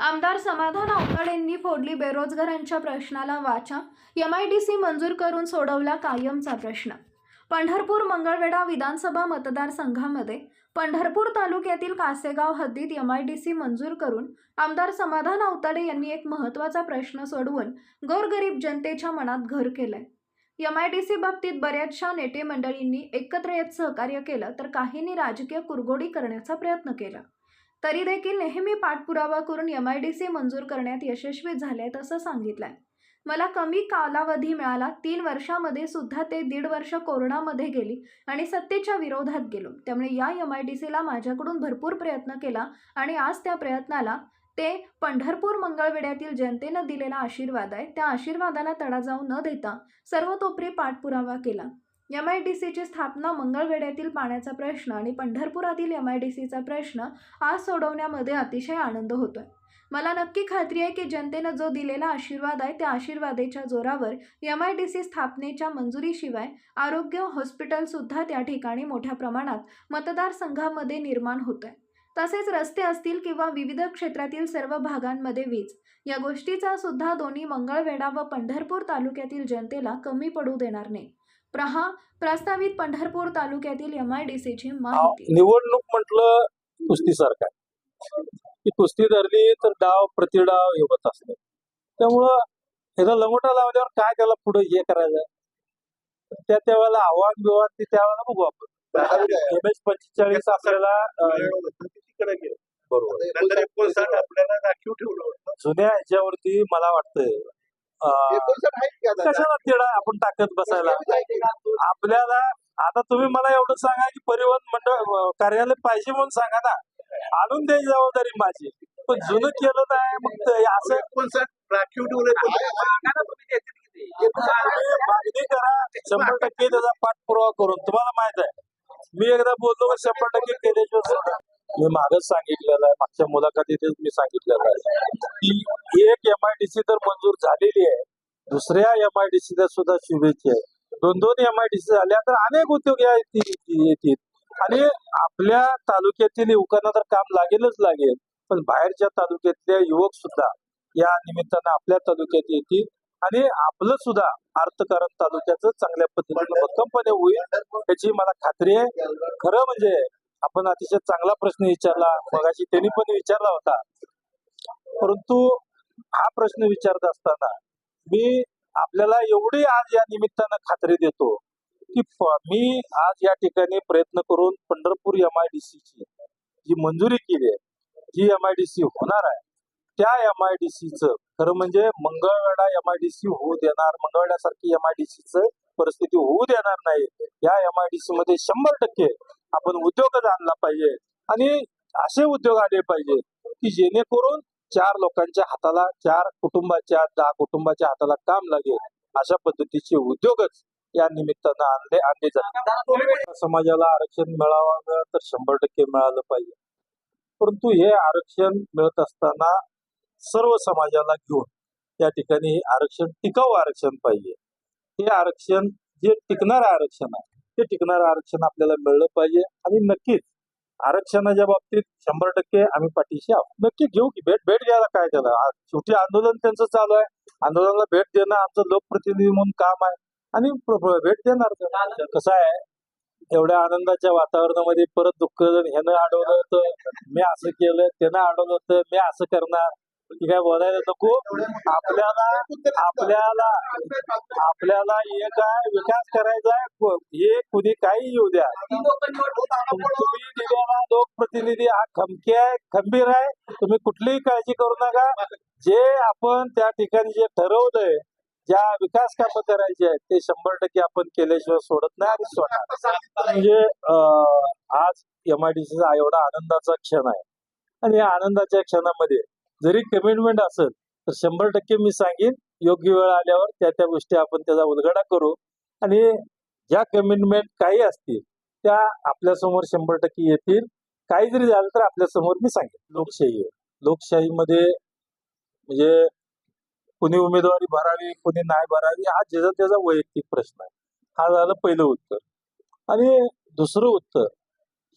आमदार समाधान आवताडेंनी फोडली बेरोजगारांच्या प्रश्नाला वाचा एम आय डी सी मंजूर करून सोडवला कायमचा प्रश्न. पंढरपूर मंगळवेढा विधानसभा मतदारसंघामध्ये पंढरपूर तालुक्यातील कासेगाव हद्दीत एम आय डी सी मंजूर करून आमदार समाधान आवताडे यांनी एक महत्त्वाचा प्रश्न सोडवून गोरगरीब जनतेच्या मनात घर केलंय. एम आय डी सी बाबतीत बऱ्याचशा नेते मंडळींनी एकत्र येत सहकार्य केलं तर काहींनी राजकीय कुरगोडी करण्याचा प्रयत्न केला. तरी देखील नेहमी पाठपुरावा करून एम आय डी सी मंजूर करण्यात यशस्वी झाले असं सांगितलंय. मला कमी कालावधी मिळाला तीन वर्षामध्ये सुद्धा ते दीड वर्ष कोरोनामध्ये गेली आणि सत्तेच्या विरोधात गेलो. त्यामुळे या एम आय डी सीला माझ्याकडून भरपूर प्रयत्न केला आणि आज त्या प्रयत्नाला ते पंढरपूर मंगळवेड्यातील जनतेनं दिलेला आशीर्वाद आहे. त्या आशीर्वादाला तडा जाऊ न देता सर्वतोपरी पाठपुरावा केला. एम आय डी सीची स्थापना मंगळवेढ्यातील पाण्याचा प्रश्न आणि पंढरपुरातील एम आय डी सीचा प्रश्न आज सोडवण्यामध्ये अतिशय आनंद होतोय. मला नक्की खात्री आहे की जनतेनं जो दिलेला आशीर्वाद आहे त्या आशीर्वादाच्या जोरावर एम आय डी सी स्थापनेच्या मंजुरीशिवाय आरोग्य हॉस्पिटलसुद्धा त्या ठिकाणी मोठ्या प्रमाणात मतदारसंघामध्ये निर्माण होत आहे तसेच रस्ते असतील किंवा विविध क्षेत्रातील सर्व भागांमध्ये वीज या गोष्टीचा सुद्धा दोन्ही मंगळवेढा व पंढरपूर तालुक्यातील जनतेला कमी पडू देणार नाही. प्रहा प्रस्तावित पंढरपूर तालुक्यातील एम आय डी सीची माहिती. निवडणूक म्हटलं कुस्तीसारखं आहे. की कुस्ती धरली तर डाव प्रतिडाव हे होत असते. त्यामुळं ह्याचा लंगोटा लावल्यावर काय त्याला पुढे हे करायचं? त्या त्यावेळेला आव्हान बिव्हान ते त्यावेळेला बघू आपण. एम एस पंचेचाळीस आपल्याला अं, तिकडे गेलो बरोबर आपल्याला राखीव ठेवलं जुन्या ह्याच्यावरती मला वाटतंय कशाला तिडा आपण टाकत बसायला? आपल्याला आता तुम्ही मला एवढं सांगा की परिवहन मंडळ कार्यालय पाहिजे म्हणून सांगा ना. आणून द्यायची जबाबदारी माझी. पण जुनं केलं नाही मग असं एकोणसाठ राखीव ठेवलं तुम्ही मागणी करा शंभर टक्के त्याचा पाठपुरावा करून. तुम्हाला माहीत आहे. मी एकदा बोललो शंभर टक्के केल्याशिवाय सोडणार. मी मागच सांगितलेलं आहे. मागच्या मुलाखतीतच मी सांगितलेलं आहे. की एक एम आय डी सी तर मंजूर झालेली आहे. दुसऱ्या एम आय डी सी सुद्धा शुभेच्छा आहे. दोन दोन एम आय डी सी झाल्या तर अनेक उद्योग या- येतील. आणि आपल्या तालुक्यातील युवकांना तर काम लागेलच लागेल. पण बाहेरच्या तालुक्यातल्या युवक सुद्धा या निमित्तानं आपल्या तालुक्यात येतील. आणि आपलं सुद्धा अर्थकारण तालुक्याचं चांगल्या पद्धतीने भक्कमपणे होईल याची मला खात्री आहे. खरं म्हणजे आपण अतिशय चांगला प्रश्न विचारला. मगाशी त्यांनी पण विचारला होता. परंतु हा प्रश्न विचारत असताना मी आपल्याला एवढी आज या निमित्तानं खात्री देतो की मी आज या ठिकाणी प्रयत्न करून पंढरपूर एम आय डी ची जी मंजुरी केली आहे जी एम आय डी सी होणार आहे त्या एम आय डी सीचं खरं म्हणजे Mangalvedha M I D C होऊ देणार मंगळवेड्यासारखी एम आय डी सीचं परिस्थिती होऊ देणार नाही. या एम आय डी सी मध्ये शंभर टक्के आपण उद्योगच आणला पाहिजे. आणि असे उद्योग आले पाहिजे की जेणेकरून चार लोकांच्या हाताला चार कुटुंबाच्या दहा कुटुंबाच्या हाताला काम लागेल. अशा पद्धतीचे उद्योगच या निमित्तानं आणले आणले जातात. समाजाला आरक्षण मिळावं तर शंभर टक्के मिळालं पाहिजे. परंतु हे आरक्षण मिळत असताना सर्व समाजाला घेऊन त्या ठिकाणी आरक्षण टिकाऊ आरक्षण पाहिजे. हे आरक्षण जे टिकणारं आरक्षण आहे ते टिकणारं आरक्षण आपल्याला मिळलं पाहिजे. आणि नक्कीच आरक्षणाच्या बाबतीत शंभर टक्के आम्ही पाठीशी आहोत. नक्की घेऊ की भेट भेट घ्यायला काय त्याला? शेवटी आंदोलन त्यांचं चालू आहे. आंदोलनाला भेट देणं आमचं लोकप्रतिनिधी म्हणून काम आहे. आणि भेट देणार कसं आहे एवढ्या आनंदाच्या वातावरणामध्ये परत दुःख ह्यानं अडवलं होतं. मी असं केलं त्यानं अडवलं होतं. मी असं करणार. की काय बोलायला नको आपल्याला आपल्याला आपल्याला एक आहे विकास करायचा आहे? हे कुणी काही येऊ द्या. तुम्ही दिलेला लोकप्रतिनिधी हा खमकी आहे खंबीर आहे. तुम्ही कुठलीही काळजी करू नका. जे आपण त्या ठिकाणी जे ठरवलंय ज्या विकास कामं करायची आहेत ते शंभर टक्के आपण केल्याशिवाय सोडत नाही आणि सोडणार म्हणजे अं, आज एमआयडीसीचा एवढा आनंदाचा क्षण आहे. आणि या आनंदाच्या क्षणामध्ये जरी कमिटमेंट असेल तर शंभर टक्के मी सांगेन योग्य वेळ आल्यावर त्या त्या गोष्टी आपण त्याचा उलगडा करू. आणि ज्या कमिटमेंट काही असतील त्या आपल्यासमोर शंभर टक्के येतील. काही जरी झालं तर आपल्यासमोर मी सांगेन. लोकशाही. आहे लोकशाहीमध्ये म्हणजे कुणी उमेदवारी भरावी कुणी नाही भरावी हा ज्याचा त्याचा वैयक्तिक प्रश्न आहे. हा झालं पहिलं उत्तर. आणि दुसरं उत्तर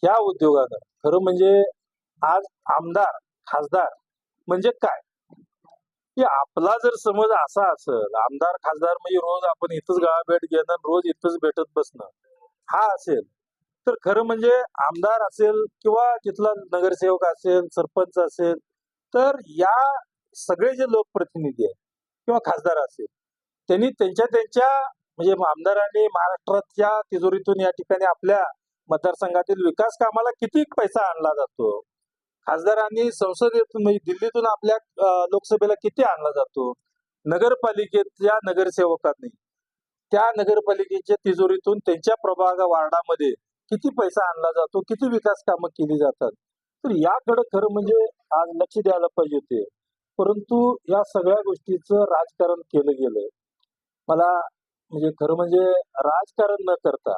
ह्या उद्योगानं खरं म्हणजे आज आमदार खासदार म्हणजे काय? की आपला जर समज असा असेल आमदार खासदार म्हणजे रोज आपण इथंच गावाभेट घेणं रोज इथंच भेटत बसणं हा असेल तर खरं म्हणजे आमदार असेल किंवा तिथला नगरसेवक असेल सरपंच असेल तर या सगळे जे लोकप्रतिनिधी आहेत किंवा खासदार असेल त्यांनी त्यांच्या त्यांच्या म्हणजे आमदारांनी महाराष्ट्राच्या तिजोरीतून या ठिकाणी आपल्या मतदारसंघातील विकास कामाला किती पैसा आणला जातो? खासदारांनी संसदेतून म्हणजे दिल्लीतून आपल्या लोकसभेला किती आणला जातो? नगरपालिकेच्या नगरसेवकांनी. त्या नगरपालिकेच्या तिजोरीतून त्यांच्या प्रभाग वार्डामध्ये किती पैसा आणला जातो? किती विकास कामं केली जातात? तर याकडे खरं म्हणजे आज लक्ष द्यायला पाहिजे होते. परंतु या सगळ्या गोष्टीचं राजकारण केलं गेलंय. मला म्हणजे खरं म्हणजे राजकारण न करता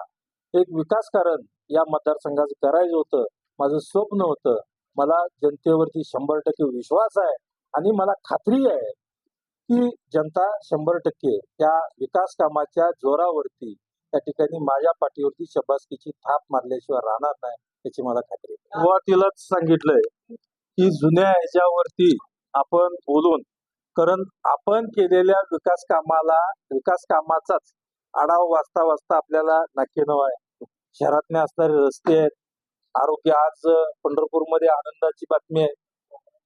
एक विकासकारण या मतदारसंघाचं करायचं होतं. माझं स्वप्न होतं. मला जनतेवरती शंभर टक्के विश्वास आहे आणि मला खात्री आहे की जनता शंभर टक्के त्या विकास कामाच्या जोरावरती त्या ठिकाणी माझ्या पाठीवरती शबासकीची थाप मारल्याशिवाय राहणार नाही याची मला खात्री सुरुवातीलाच सांगितलंय की जुन्या ह्याच्यावरती आपण बोलून कारण आपण केलेल्या विकास कामाला विकास कामाचाच आढावा वाचता वाचता आपल्याला नाकेनव आहे. शहरातने असणारे रस्ते आहेत आरोग्य आज पंढरपूरमध्ये आनंदाची बातमी आहे.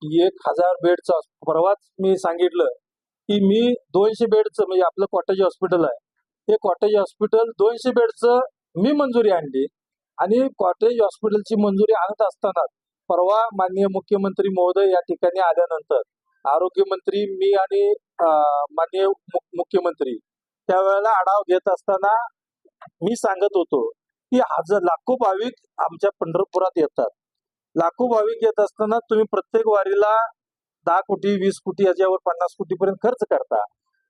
की एक हजार बेडचा परवाच मी सांगितलं की मी दोनशे बेडचं म्हणजे आपलं कॉटेज हॉस्पिटल आहे. हे कॉटेज हॉस्पिटल दोनशे बेडचं मी मंजुरी आणली आणि कॉटेज हॉस्पिटलची मंजुरी आणत असताना परवा माननीय मुख्यमंत्री महोदय या ठिकाणी आल्यानंतर आरोग्यमंत्री मी आणि माननीय मुख्यमंत्री त्यावेळेला आढावा घेत असताना मी सांगत होतो की हजार लाखो भाविक आमच्या पंढरपुरात येतात. लाखो भाविक येत असताना तुम्ही प्रत्येक वारीला दहा कोटी वीस कोटी याच्यावर पन्नास कोटी पर्यंत खर्च करता.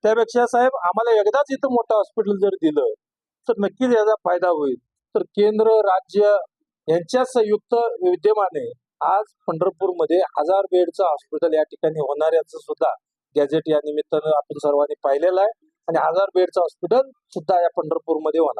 त्यापेक्षा साहेब आम्हाला एकदाच इथं मोठं हॉस्पिटल जर दिलं तर नक्कीच याचा फायदा होईल. तर केंद्र राज्य यांच्या संयुक्त विद्यमाने आज पंढरपूरमध्ये हजार बेडचं हॉस्पिटल या ठिकाणी होणार याचं सुद्धा गॅजेट या निमित्तानं आपण सर्वांनी पाहिलेलं आहे. आणि हजार बेडचं हॉस्पिटल सुद्धा या पंढरपूरमध्ये होणार.